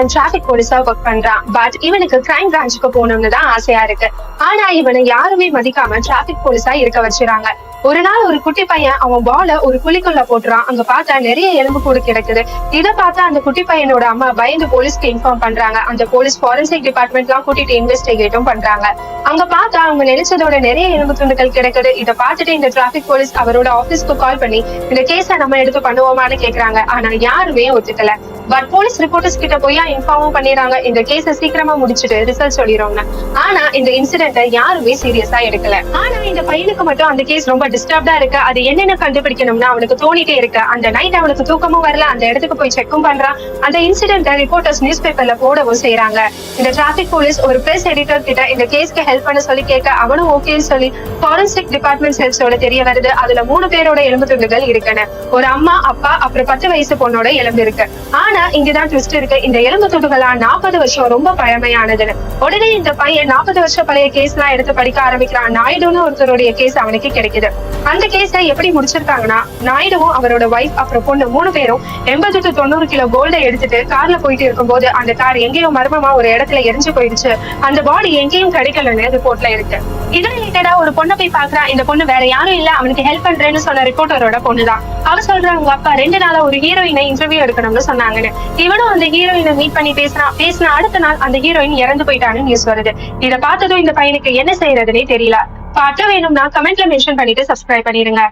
இவன் டிராபிக் போலீஸா ஒர்க் பண்றான். பட் இவனுக்கு கிரைம் பிரான்ச்சுக்கு போகணும்னு தான் ஆசையா இருக்கு. ஆனா இவனை யாருமே மதிக்காம டிராபிக் போலீஸா இருக்க வச்சுறாங்க. ஒரு நாள் ஒரு குட்டி பையன் அவன் பால ஒரு குழிக்குள்ள போட்டுறான். அங்க பார்த்தா நிறைய எலும்பு கூடு கிடக்குது. இதை பார்த்தா அந்த குட்டி பையனோட அம்மா பயந்து போலீஸ்க்கு இன்ஃபார்ம் பண்றாங்க. அந்த போலீஸ் ஃபாரன்சிக் டிபார்ட்மெண்ட்லாம் கூட்டிட்டு இன்வெஸ்டிகேட்டும் பண்றாங்க. அங்க பார்த்தா அவங்க நினைச்சதோட நிறைய எலும்பு துண்டுகள் கிடக்குது. இதை பார்த்துட்டு இந்த டிராபிக் போலீஸ் அவரோட ஆபீஸ்க்கு கால் பண்ணி இந்த கேஸ நம்ம எடுத்து பண்ணுவோமான்னு கேக்குறாங்க. ஆனா யாருமே ஒத்துக்கல. பட் போலீஸ் ரிப்போர்ட்டர்ஸ் கிட்ட போய் இன்ஃபார்மும் பண்ணிடுறாங்க? இந்த கேஸ சீக்கிரமா முடிச்சிட்டு ரிசல்ட் சொல்லிடுவோம்னு ஆனா இந்த இன்சிடென்ட்டை யாருமே சீரியஸா எடுக்கல. ஆனா இந்த பையனுக்கு மட்டும் அந்த கேஸ் ரொம்ப டிஸ்டர்ப்டா இருக்கு. அது என்னென்ன கண்டுபிடிக்கணும்னு அவனுக்கு தோணிட்டே இருக்கு. அந்த நைட் அவனுக்கு தூக்கமும் வரல. அந்த இடத்துக்கு போய் செக்கும் பண்றான். அந்த இன்சிடென்ட்டை ரிப்போர்ட்டர்ஸ் நியூஸ் பேப்பர்ல போடவும் செய்றாங்க. இந்த டிராபிக் போலீஸ் ஒரு பிரஸ் எடிட்டர் கிட்ட இந்த கேஸ்க்கு ஹெல்ப் பண்ண சொல்லி கேட்க அவனும் ஓகேன்னு சொல்லி ஃபாரன்சிக் டிபார்ட்மெண்ட் ஹெல்ப்ஸோட தெரிய வருது. அதுல மூணு பேரோட எலும்பு துண்டுகள் இருக்குன்னு ஒரு அம்மா அப்பா அப்புறம் பத்து வயசு பொண்ணோட எலும்பு இருக்கு. ஆனா இங்கதான் ட்விஸ்ட் இருக்கு. இந்த எலும்பு துண்டுகளா நாற்பது வருஷம் ரொம்ப பழமையானதுன்னு. உடனே இந்த பையன் நாற்பது வருஷம் பழைய கேஸ் எல்லாம் எடுத்து படிக்க ஆரம்பிக்கிறான். நாயுடுன்னு ஒருத்தருடைய கேஸ் அவனுக்கு கிடைக்குது. அந்த கேஸ எப்படி முடிச்சிருக்காங்கன்னா நாயுடுவும் அவரோட ஒய்ஃப் அப்புறம் பொண்ணு மூணு பேரும் எண்பது டு தொண்ணூறு கிலோ கோல்டை எடுத்துட்டு கார்ல போயிட்டு இருக்கும்போது அந்த கார் எங்கேயோ மர்மமா ஒரு இடத்துல எரிஞ்சு போயிடுச்சு. அந்த பாடி எங்கேயும் கிடைக்கலன்னு ரிப்போர்ட்ல இருக்கு. இது ரிலேட்டடா ஒரு பொண்ணை போய் பாக்குறா இந்த பொண்ணு வேற யாரும் இல்ல. அவனுக்கு ஹெல்ப் பண்றேன்னு சொன்ன ரிப்போர்ட்டரோட பொண்ணுதான். அவ சொல்றாங்க அப்பா ரெண்டு நாளா ஒரு ஹீரோயினை இன்டர்வியூ எடுக்கணும்னு சொன்னாங்கன்னு. இவனும் அந்த ஹீரோயினை மீட் பண்ணி பேசினா பேசின அடுத்த நாள் அந்த ஹீரோயின் இறந்து போயிட்டான்னு நியூஸ் வருது. இத பார்த்ததும் இந்த பையனுக்கு என்ன செய்யறதுன்னே தெரியல. பார்க்க வேணும்னா கமெண்ட்ல மென்ஷன் பண்ணிட்டு சப்ஸ்கிரைப் பண்ணிருங்க